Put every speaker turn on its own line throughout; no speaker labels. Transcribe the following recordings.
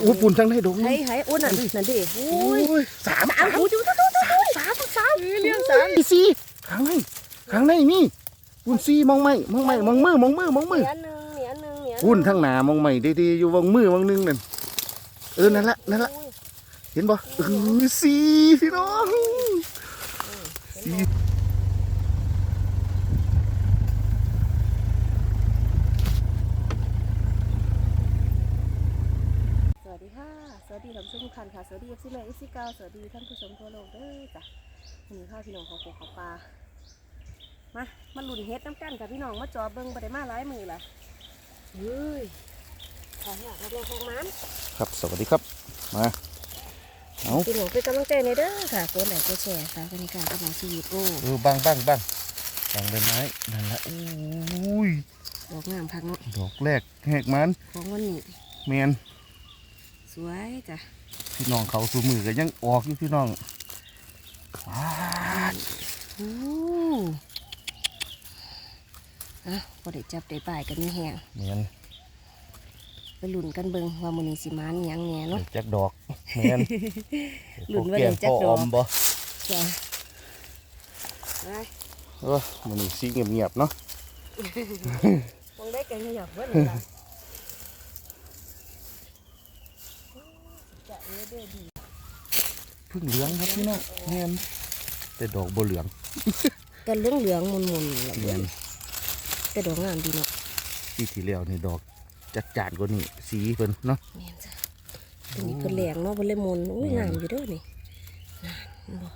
โอ้ปุ่นทั้งได้ดง
ไห้ไห้อ้วนนั่นนั่นดิโอ้ย
โอ้ยสาม
สามหูจุ๊บจุ๊บจุ๊บจุ๊บสามสามเรื่องสาม
สี่สี่ข้างในข้างในมีปุ่นสี่มองไม่มองไม่มองมือมองมือมองมือ
เหนียนหนึ่งเหนียนหนึ่งเหนียน
ปุ่นทั้งหนามองไม่ดีๆอยู่มองมือมองนึงนั่นเออนั่นละนั่นละเห็นบ่เออสี่พี่น้องสี่
วัสดีค่ะ สวัสดีท่านผู้ชมทุกท่านค่ะสวัสดีเอฟซีแม่เอฟซีเก้าสวัสดีท่านผู้ชมทั่วโลกเด้อจ้ะวันนี้ข้าพี่น้องขอโคขอปลามามาลุ่นเฮ็ดน้ำกันค่ะพี่น้องมาจอเบิ้งบ่ได้มาหลายมือละเฮ้ยขออยากรับรองของมัน
ครับสวัสดีครับมาเอา
พี่น้องเป็นกำลังใจในอยเด้อค่ะกดไลค์กดแชร์ค่ะบรรยากาศกำลังชีวิตโอ้
เออบ้างบ้างบ้างบ้างใบไม้นั่นละโอ้ย
ดอกงามพักเนาะ
ดอกแรกแหกมัน
ของวันนี้
แมน
สวยจ้ะ
พี่น้องเขาสูมือก็ยังออกอยู่พี่น้องว้าด
โอ้อะพอได้จับได้ป่ายกันนี่แฮง
แมน
ไปลุ้นกันเบิ่งว่ามื้อนี้สิมานหยังแหน่
เดี๋
เนาะ
ยวจักดอกแมน
ลุ้นว่าเดี๋ยวจักดอก
พ่ออมบ่
จ้ะไป
เออมันนี่สีเงียบๆเนาะ
มองได้กันขยับเบิ่งล่ะจะเอ้เด้อ
พึ่งเหลืองครับพี่น้องแมนแต่ดอกบ่เหลือง
ก็เหลืองเหลืองๆมุนมุนๆล่ะ
แม
เบิ่
น
งแต่ดอกงามดีเนาะ
ปีที่แล้วนี่ดอกจัดจานกว่านี่สีเพิ่นเนาะ
แม่นจ้ะตัวนี้เพิ่นแหลงเนาะเพิ่นเลยมุนอุ้ย
แม่น
งามอยู่เด้อนี่นั่นบ่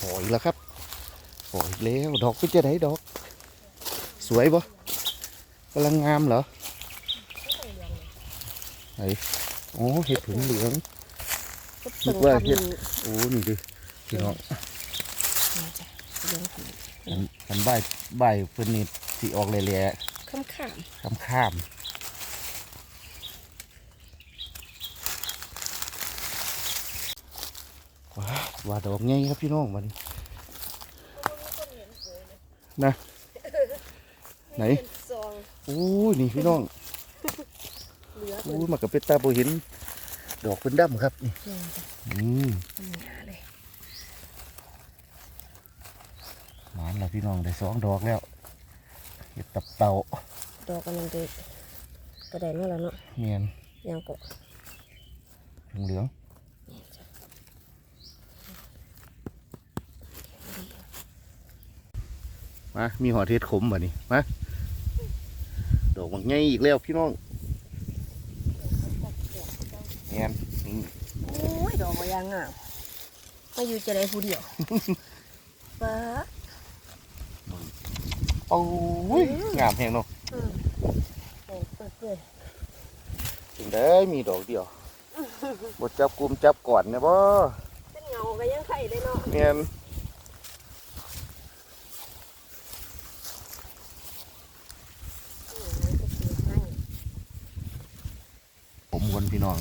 ปล่อยแล้วครับปล่อยแล้วดอกเป็นจะไหนดอก สวยบ่กำลังงามเหรอ ไหนโอ้เห็ดผึ่งเหลือง
ก็
นึ
เพิ่
ก
ง
ว่า
ทำ
เฮ็ด
นี่
โอ้นี่ดิพี่น้อง
จ้ะเหลืองขึ้น
อันอันใบใบเพิ่นนี่สีออกแหล่
ข้ามข้าม
ๆข้ามข้ามว้าวว่าดอกไงครับพี่น้องมันนะไหน
ซอง
โอ้ยนี่พี่น้อง
เห ลือ
โอ้
เพิ่น
ยมันก็เป็นตาโบเห็น ดอกเป็นดำครับนี่
แม่นจ้ะ
อืม
มันหนาเลย
หมานแล้วพี่น้องได้สองดอกแล้วเห็ดตับเต่า
ดอกกันยังเด็กกระไดนั่นแหละเนาะ
เมียน
ยังก็
เหลืองๆมา มีหอเทศขมบ่นี่มา ดอกมันใหญ่อีกแล้วพี่น้องเมียนนี่
โอ้ ยดอกบ่ยางงามมาอยู่จะได้ผู้เดียวป้า
โอ้ยงามแหงเนาะ
อืมโอ้เปิดเลย
ถึงได้มีดอกเดียวบดจับกลุ่มจับก่อนเนี่ยบ่
เป็นเงาก็ยังไข่ได้เนาะ
เมียนผมวนพี่น้อง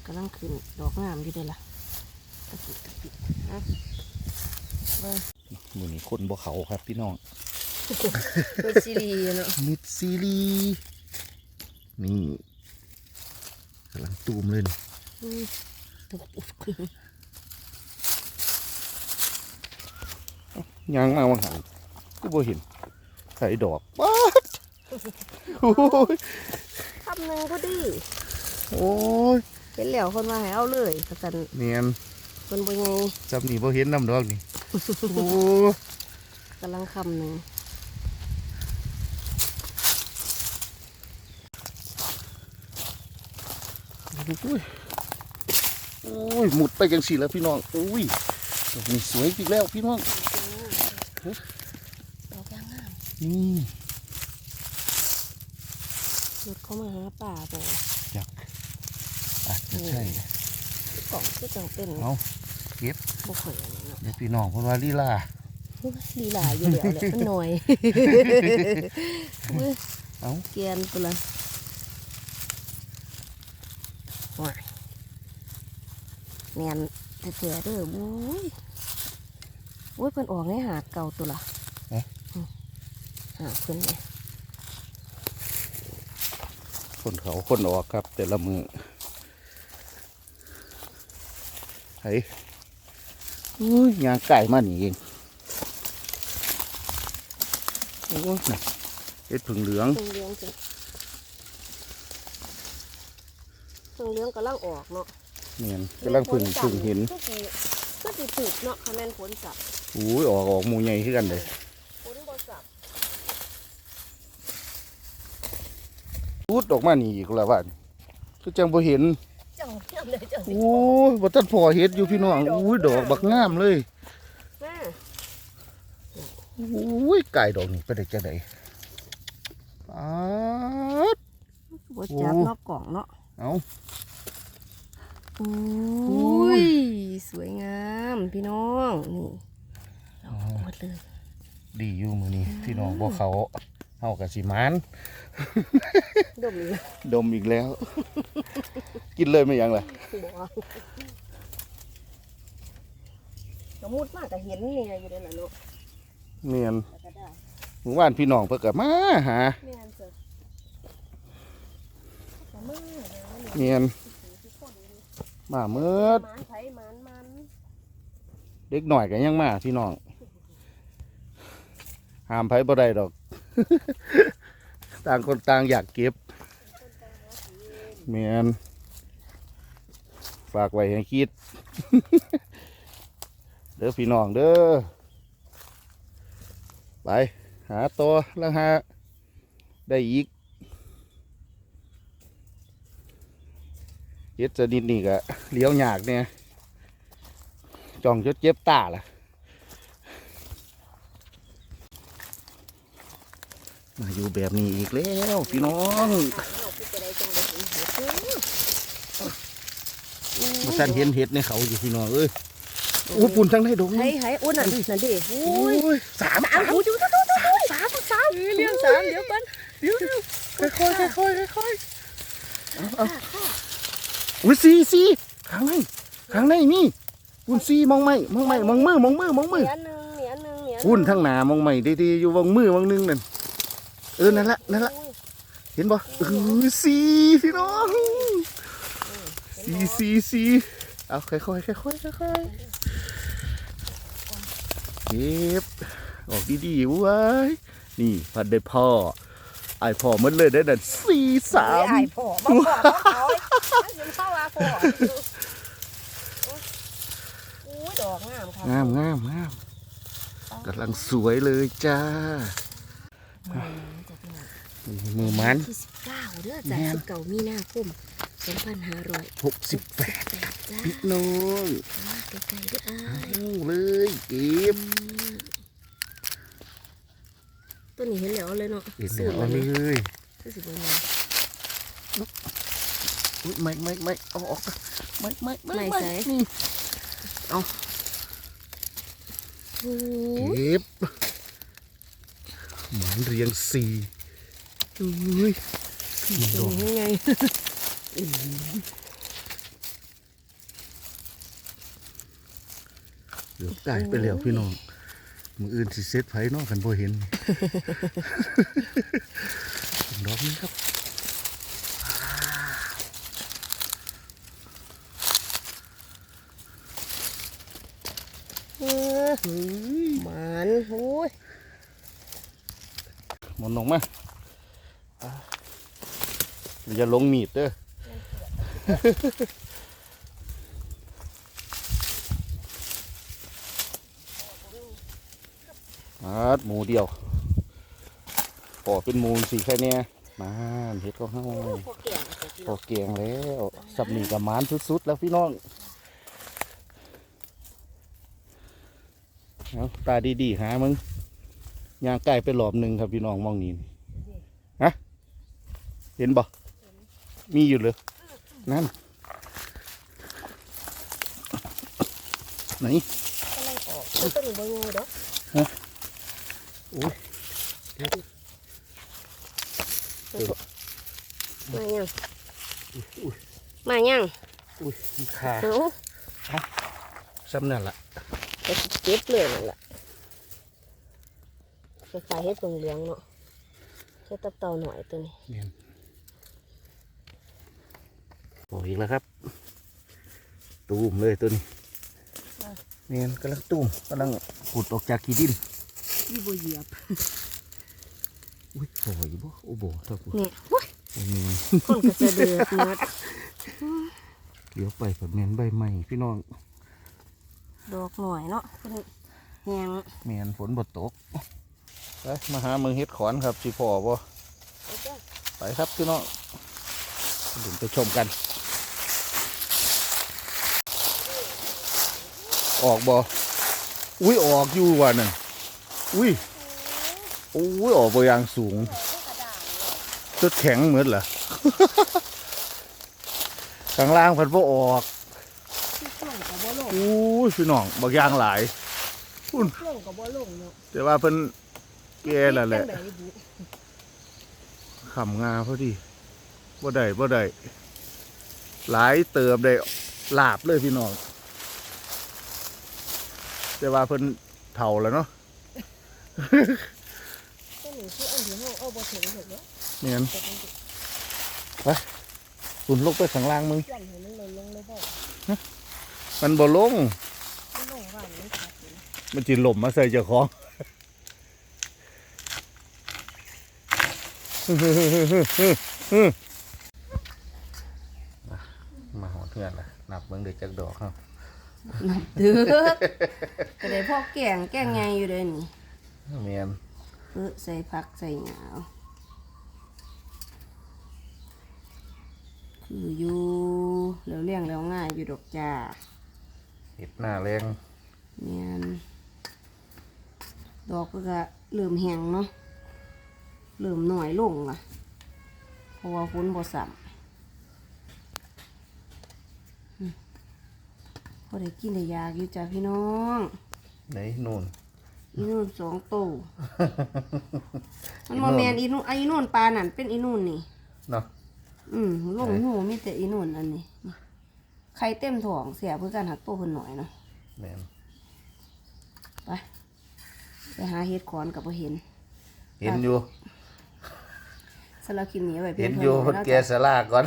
กำลังขึ้นดอกงามอยู่เลยล่ะกระปิดกระปิดนะเบิ่ง
มือนี้คนบ่เขาครับพี่น้อง
เป็นซีรีเนาะ
มิดซีรีนี่กำลังตูมเลย
ตุ๊บอุ๊บ
ยางมาวังหันก็บ่เห็นใส่ดอกป๊าดโอ้ย
คำหนึ่งพอดี
โอ้ย
เห็นแล้วคนมาให้เอาเลยกระสัน
เนียน
คนบ่ยัง
จำนี่บ่เห็นน้ำดอกนี่โอ้ย
กำลังคำหนึ่ง
โอ้ยโอ้ยหมุดไปจังสิแล้วพี่น้องโอ้ยดอกนี่สวยอีกแล้วพี่น้อง
ดอกยางงาม
นี่
หลุดเข้ามาหาป่าบ่
จัก อาจจะใช่
กล่องที่จังเป็น
เอาเก็บ
บ่เคยอันนี้เนาะ
เดี๋ยวพี่น้องเพราะว่าลีลา
อุ๊ยลีลาอยู่แล้วแหละมันหน่อยอุ๊ย
เอา
เกรียนปุละว้ายแมนแท้ๆเด้อบุ้ยโอ้ยเพิ่นออกในหาดเก่าตัวละอืมหาดเพิ่นเนี่ย
คนเขาคนออกครับ แต่ละมือ ไห้อุ้ยยางไก่มานี่เองโอ้ยน่ะเห็ดผึ่งเหลือง
เพิ่งเลี้ยงจ้ะเพิ่งเลี้ยงกำลังออกเนาะ
เนียนกำลังผึ่งผึ่งเห็น
ก็สิก็สิถูกเนาะคะแนนผลสับ
อุ้ยออกออกหมูใหญ่ขึ้นกันเลย
ผลบ่สับ
พูดออกมานี่อีกแล้วว่าก็จังบ่เห็น โอ้ยบ่ทันพอเห็ดอยู่พี่น้องอุ้ยดอกบักงามเลย
แม่
อุ้ยไก่ดอกนี่ไปได้จังได๋อ๊าด
บ่จับนอกกล่องเนาะ
เอา
อุ้ยสวยงามพี่น้องนี่เราหมดเลย
ดีอยู่มื้อนี้พี่น้องบ่เขาเฮาก็สิมาน
ดมเลย
ดมอีกแล้ว กินเลยไม่ยังล่ะ
บ่สมมุติมากก็เห็นนี่อยู่ได้ล่ะเนาะ
เนียน
แต่ก็ได้
หมู่บ้านพี่น้องเพิ่นก็มาหา
แม่นจ้ะก็มาแล้ว
เนียนมาเมิด
มันไผมันมัน
เด็กหน่อยก็ยังมาพี่น้องห้ามไผบ่ได้ดอก ต่างคนต่างอยากเก็บเมียนฝากไว้ให้คิด เด้อพี่น้องเด้อ ไป หาตัวแล้วหาได้อีกเฮ็ดจะนิดนี่ก็เลี้ยวยากเนี่ยจ้องจดเจ็บตาล่ะ มาอยู่แบบนี้อีกแล้วพี่น้อง
ถามเราพี่จะได้จังได้เห็นเห็ดเด้อ
มาสั่นเห็นเห็ดในเขาอยู่พี่น้องเอ้ยอู้ปุ่นทั้งได้ดง
เฮ้ยเฮ้ยอุ้นน่ะดินั่นดิโอ้ย
ยสาม
สามหูอยู่ดูดูดูสามสามเลี้ยงสามเดี๋ยวกัน
เดี๋ยวเดี๋ยวค่อยค่อยค่อยค่อยค่อยเอาเอาอุ้ยสี่สี่ข้างในข้างในนี่ปุ่นสี่มองไม่มองไม่มองมือมองมือมอง
เห
มือ
นียหนึ่งเหนียหนึ่งเหนีย
ปุ่นทั้งหนามองไม่ดีๆอยู่มองมือมองนึงนั่น เออนั่นละนั่นละเห็นบ่เออสี่พี่น้องสี่สี่สี่เอาค่อยค่อยค่อยค่อยค่อยเก็บออกดีๆเว้ยนี่พัดได้พ่อไอายพ่อมันเลยได้ดันสี่สาม
ไอ้พ่อมาพ่อเขายังเข้าว่าพ่อโอ้ยดอกงามค่ะ
งามงามงามกำลังสวยเลยจ้า มือมัน
ที่สิบเก้าเด้อจ้ะสิบเก้ามีนาคมสองพันห้าร้อย
หกสิบแปด
แปดจ้า
พี่น้อง
มาไกลๆเด้ออ้า
เอา
ย
เลยเก็บ
ตัวนี้เห็นแล้วเลยเนาะ
เห็น
สื่
แล้
อ
ว
มา
เล
เลย
ย
คือสิบวันนี้
อุ๊ยไม่ไม่ไม่เอาออกไม่ไม่ไม่
ไม่ใส่
นี่
โอ้
เก็บหมอนเรียงสี่ อุ้ยนี่ด
ตั
อ
ว
ก
นี้ไง
เหลือไก่ไปแล้วพี่น้องมืออื่นสิเซ็ตไผเนอกกันบ่เห็นดอกนี้ครับ
เออหมันโอ้ย
หมอนลงมา อ่าอย่าลงมีดเด้ออาหมูเดียวปอเป็นหมูสีแค่เนี้ยมาเห็ดก็เฮา
พอแก่แล้ว
พอเกียงแล้วสับหนีกับมานสุดๆแล้วพี่น้องเอาตาดีๆหามึงยางไก่ไปหลอบหนึ่งครับพี่น้องมองนี่ฮะ เห็นบ่มีอยู่เลยนั่นไหน
กำลังออกมันต้นใบงูเด้อ
โอ้ย
มายังมายัง
อุ้ยมันขา
เอา
ซ้ำนั่นละ
จะเก็บเลยนั่นแหละจะใส่ให้ตรงเลี้ยงเนาะแค่ตับเต่าหน่อยตัวนี้
เนี่ยโอ้อีกแล้วครับ ตูมเลยตัวนี้เนียนกำลังตูมกำลังขุดออกจากขี้ดิน
ที่บัวเหยียบ
อุ้ยโอยบ่โอ้โบถ้ากู
เนี่ยโอ้ย
โอ้แมน
คนก็จะเดือดเนื้อ
เลี้ยวไปกับแมนใบใหม่พี่น้อง
ดอกหน่อยเนาะเป็นแหง
แมนฝนบดตกไปมาหาเมืองเฮ็ดขอนครับสิพ่อบ่ไปครับพี่น้องเดี๋ยวไปชมกัน ออกบ่อุ้ยออกอยู่ว่ะนั่นอุ้ยโอ้ยออกไปอย่างสูงจุดแข็งเหมือนเหรอข้างล่างเพันบ่ออก
ที่ช่วงกับบัวลง
อู้ยพี่น้องบางอย่างหลาย
ช่วงกับบัวลงเนาะ
แต่ว่าเพิ่นแก่แล้วแหละ
จังใดบุ
ขำงาพอดีบ่ได้บ่ได้หลายเติบได้ลาบเลยพี่น้อง แต่ว่าเพิ่นเฒ่าแล้วเนาะ
ก็หนูชื่ออันที่ห้องเอาบัวถึงเถอะเนาะ
เนี่ย
แต่มันจะ
คุณลงไปข้างล่างมึง
ยันให้มันลงลงเลยบ่
มันบ่ลง
มันลงว่านมันขาดอยู่นะ
มันจิหล่มมาใส่เจ้าของ มาหอเทือนละนับเบิ่งเด็กจักดอกครับ
นับเดือดก็ได้พ่อแกงแกงไงอยู่เด้นี่
เมียน
เออใส่ผักใส่หยาวคืออยู่แล้วเลี้ยงแล้วง่ายอยู่ดอกจ้า
เห็ดหน้าแรง
เนี่ยดอกก็เริ่มแห้งเนาะเริ่มหน่อยลงอะเพราะว่าฝนบ่สัม พอได้กินได้ยากอยู่จ้าพี่น้อง
ไหนนู่น
อีนู่นสองโตวมัน
อี
โม
นู่น
แมนอีนู่นไอ้อีนู่นปลานั่นเป็นอีนู่นนี่
เนาะ
อืมลงหูมีแต่อีนู่นอันนี้นี่ไข่เต็มท้องเสียเพื่อการหักโตเพิ่นหน่อยเนาะ
แมน
ไปไปหาเฮ็ดขอนกับบ่เห็น
เห็นอยู่
สำหรับคลิปนี้ไว้เพีย
เห็
ง
น
เท่า
อยู่
นี้
เพิ่น
แล้ว
แกะสลากก่อน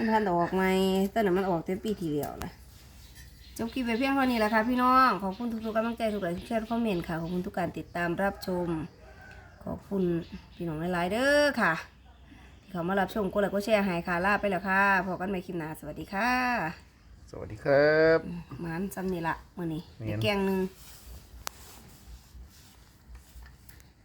มันทันออกไหมตอนนั้นมันออกเต็มปีที่แล้วนะจบคลิปไปเพียงเท่านี้แหละค่ะพี่น้อง ขอบคุณทุกๆกำลังใจทุกไลค์ทุกแชร์ทุกคอมเมนต์ค่ะ ขอบคุณทุกการติดตามรับชม ขอบคุณพี่น้องหลายๆเด้อค่ะ ที่เขามารับชมกดไลค์กดแชร์ให้ค่ะลาไปแล้วค่ะพบกันใหม่คลิปหน้าสวัสดีค่ะ
สวัสดีครับ
หมานซ้ำนี่ละมื้อนี้
แม่น
แกงหนึง
อ